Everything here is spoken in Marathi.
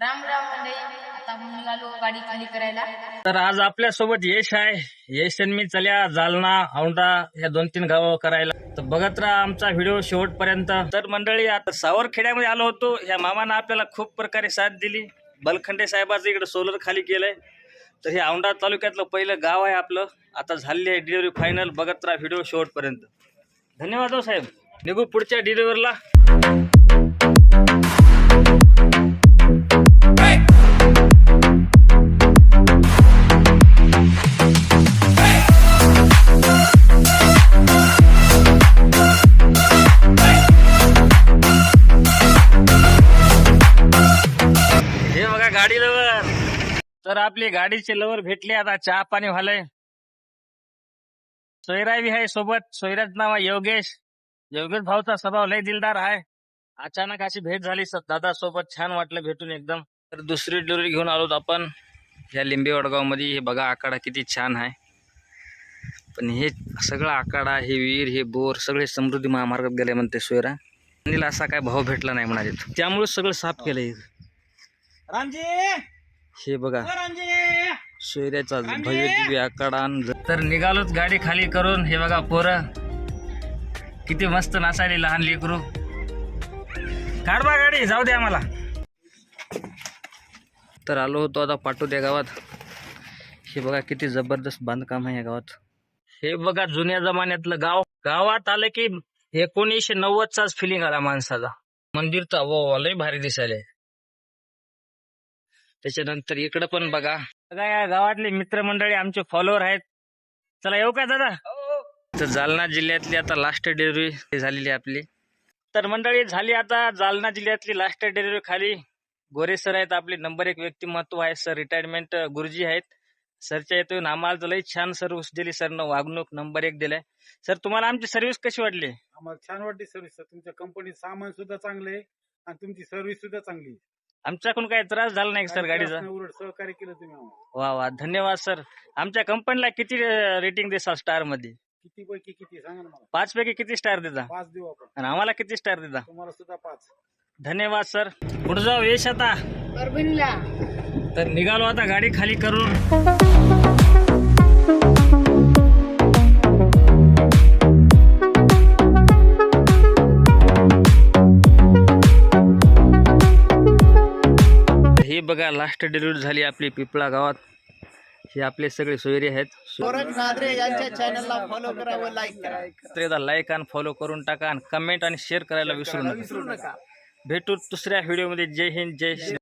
राम राम मंडळी आता निघालो गाडी खाली करायला. तर आज आपल्यासोबत यश आहे. यश आणि मी चल्या जालना औंढा या दोन तीन गाव करायला. तर बघत राहा आमचा व्हिडिओ शेवटपर्यंत. तर मंडळी आता सावरखेड्यामध्ये आलो होतो. या मामानं आपल्याला खूप प्रकारे साथ दिली. बलखंडे साहेबाचं इकडे सोलर खाली केलंय. तर हे औंढा तालुक्यातलं पहिलं गाव आहे आपलं. आता झाली आहे डिलिव्हरी फायनल बघत राहा व्हिडिओ शेवटपर्यंत. धन्यवाद हो साहेब. निघू पुढच्या डिलिव्हरला का गाडी लवर तर आपली गाडीचे लवर भेटले आता चहा पाणी व्हालंय. सोयरा बी आहे सोबत. सोयराज नावा योगेश. योगेश भाऊचा स्वभाव लय दिलदार आहे. अचानक अशी भेट झाली दादा सोबत छान वाटलं भेटून एकदम. तर दुसरी डिलिव्हरी घेऊन आलोत आपण. या लिंबे वडगावमध्ये हे बघा आखाडा किती छान आहे. पण हे सगळं आखाडा हे विहीर हे बोर सगळे समृद्धी महामार्गात गेले म्हणते सोयरा. असा काय भाव भेटला नाही म्हणाले त्यामुळे सगळं साफ केलंय. रामजी! हे बघा. रामजी! सोयऱ्याचा भव्य दिव्य आकडा तर निघालोच गाडी खाली करून. हे बघा पोरं. किती मस्त नाचायले लहान लेकरू. काढ बा गाडी जाऊ द्या मला तर आलो होतो आता पाटोद्या गावात. हे बघा किती जबरदस्त बांधकाम आहे या गावात. हे बघा जुन्या जमान्यातलं गाव. गावात आलं की एकोणीसशे नव्वदचाच फिलिंग आला माणसाचा. मंदिरचा वो लय भारी दिसायला त्याच्यानंतर इकडं पण बघा. बघा या गावातले मित्रमंडळी आमचे फॉलोअर आहेत. चला येऊ का दादा? तर जालना जिल्ह्यातली आता लास्ट डिलिव्हरी झालेली आहे आपली. तर मंडळी झाली आता जालना जिल्ह्यातली लास्ट डिलिव्हरी खाली. गोरे सर आहेत आपले नंबर एक व्यक्तिमत्व आहे सर रिटायरमेंट गुरुजी आहेत. सरच्या येतून आम्हाला लई छान सर्व्हिस दिली सरनं वागणूक नंबर एक दिलाय. सर तुम्हाला आमची सर्व्हिस कशी वाटली? आम्हाला छान वाटते सर्व्हिस तुमच्या कंपनीत सामान सुद्धा चांगलं आहे आणि तुमची सर्व्हिस सुद्धा चांगली आहे. आमच्याकडून काही त्रास झाला नाही सर गाडीचा? उलट सहकार्य केलं तुम्ही आम्हाला. वा वा. धन्यवाद सर. आमच्या कंपनीला किती रेटिंग देसाल स्टारमध्ये किती पैकी किती सांगा ना मला. पाच पैकी किती स्टार देता? पाच देऊ आपण. आणि आम्हाला किती स्टार देता? तुम्हाला सुद्धा पाच. धन्यवाद सर. पुढे जाऊ यश आता. परभणीला तर निघालो आता गाडी खाली करून. बघा लास्ट डिलिव्हरी झाली आपली पिपळा गावात. हे आपले सगळे सोयरे आहेत. एकदा लाईक आणि फॉलो करून टाका आणि कमेंट आणि शेअर करायला विसरू नका. विसरू नका. भेटू दुसऱ्या व्हिडिओमध्ये जय हिंद जय श्री